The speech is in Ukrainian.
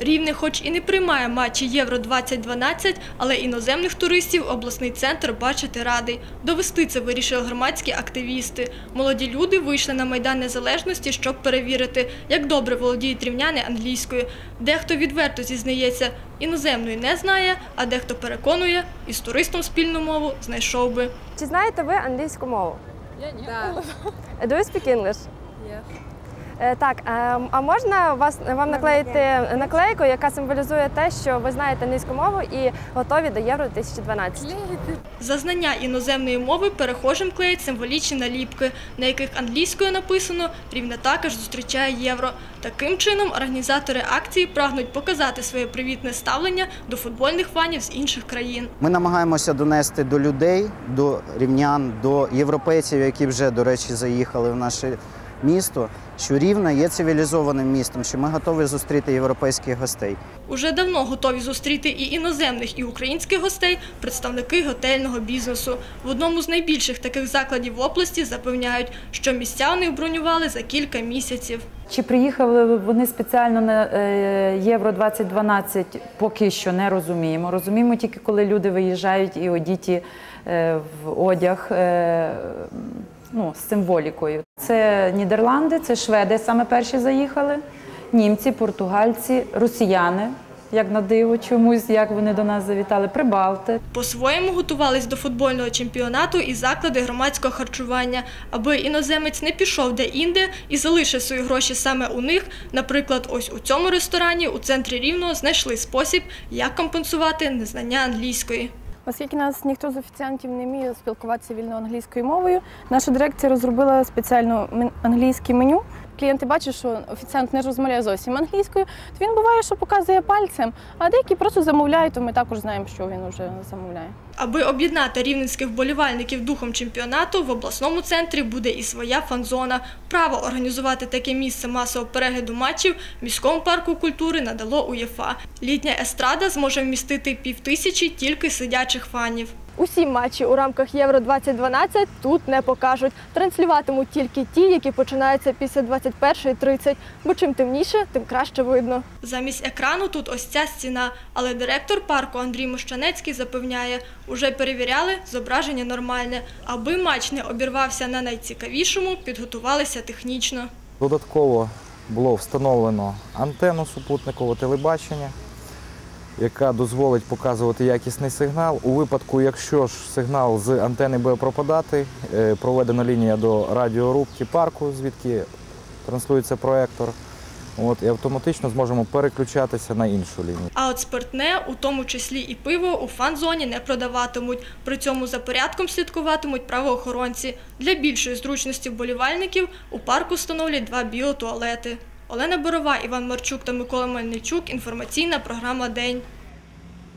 Рівне, хоч і не приймає матчі Євро 2012, але іноземних туристів обласний центр бачити радий. Довести це вирішили громадські активісти. Молоді люди вийшли на майдан незалежності, щоб перевірити, як добре володіють рівняни англійською. Дехто відверто зізнається, іноземної не знає, а дехто переконує, із туристом спільну мову знайшов би. Чи знаєте ви англійську мову? Я ні. Do you speak English? Є. Е, Так, е, а можна вас вам наклеїти наклейку, яка символізує те, що ви знаєте англійську мову і готові до Євро 2012? За знання іноземної мови перехожим клеять символічні наліпки, на яких англійською написано «Рівне також зустрічає євро». Таким чином, організатори акції прагнуть показати своє привітне ставлення до футбольних фанів з інших країн. Ми намагаємося донести до людей, до рівнян, до європейців, які вже, до речі, заїхали в наше місто, що Рівне є цивілізованим містом, що ми готові зустріти європейських гостей. Уже давно готові зустріти і іноземних, і українських гостей представники готельного бізнесу. В одному з найбільших таких закладів в області запевняють, що місця у них бронювали за кілька місяців. Чи приїхали вони спеціально на е, Євро 2012, поки що не розуміємо. Розуміємо тільки, коли люди виїжджають і одіті е, в одяг е, ну, з символікою. Це Нідерланди, це Шведи саме перші заїхали, німці, португальці, росіяни, як на диво чомусь, як вони до нас завітали, прибалти. По-своєму готувались до футбольного чемпіонату і заклади громадського харчування, аби іноземець не пішов де-інде і залишив свої гроші саме у них. Наприклад, ось у цьому ресторані у центрі Рівного знайшли спосіб, як компенсувати незнання англійської. Оскільки нас ніхто з офіціантів не вміє спілкуватися вільно англійською мовою, наша дирекція розробила спеціально англійське меню. Клієнти бачать, що офіціант не розмовляє зовсім англійською, то він буває, що показує пальцем, а деякі просто замовляють, то ми також знаємо, що він вже замовляє. Аби об'єднати рівненських вболівальників духом чемпіонату, в обласному центрі буде і своя фан-зона. Право організувати таке місце масового перегляду матчів міському парку культури надало УЄФА. Літня естрада зможе вмістити півтисячі тільки сидячих фанів. Усі матчі у рамках Євро 2012 тут не покажуть. Транслюватимуть тільки ті, які починаються після 21.30, бо чим темніше, тим краще видно. Замість екрану тут ось ця стіна, але директор парку Андрій Мощанецький запевняє, уже перевіряли, зображення нормальне. Аби матч не обірвався на найцікавішому, підготувалися технічно. Додатково було встановлено антенну супутникового телебачення, яка дозволить показувати якісний сигнал. У випадку, якщо ж сигнал з антени буде пропадати, е, проведена лінія до радіорубки парку, звідки транслюється проектор. От, і автоматично зможемо переключатися на іншу лінію. А от спиртне, у тому числі і пиво, у фан-зоні не продаватимуть. При цьому за порядком слідкуватимуть правоохоронці. Для більшої зручності вболівальників у парку встановлять два біотуалети. Олена Борова, Іван Марчук та Микола Мельничук. Інформаційна програма День.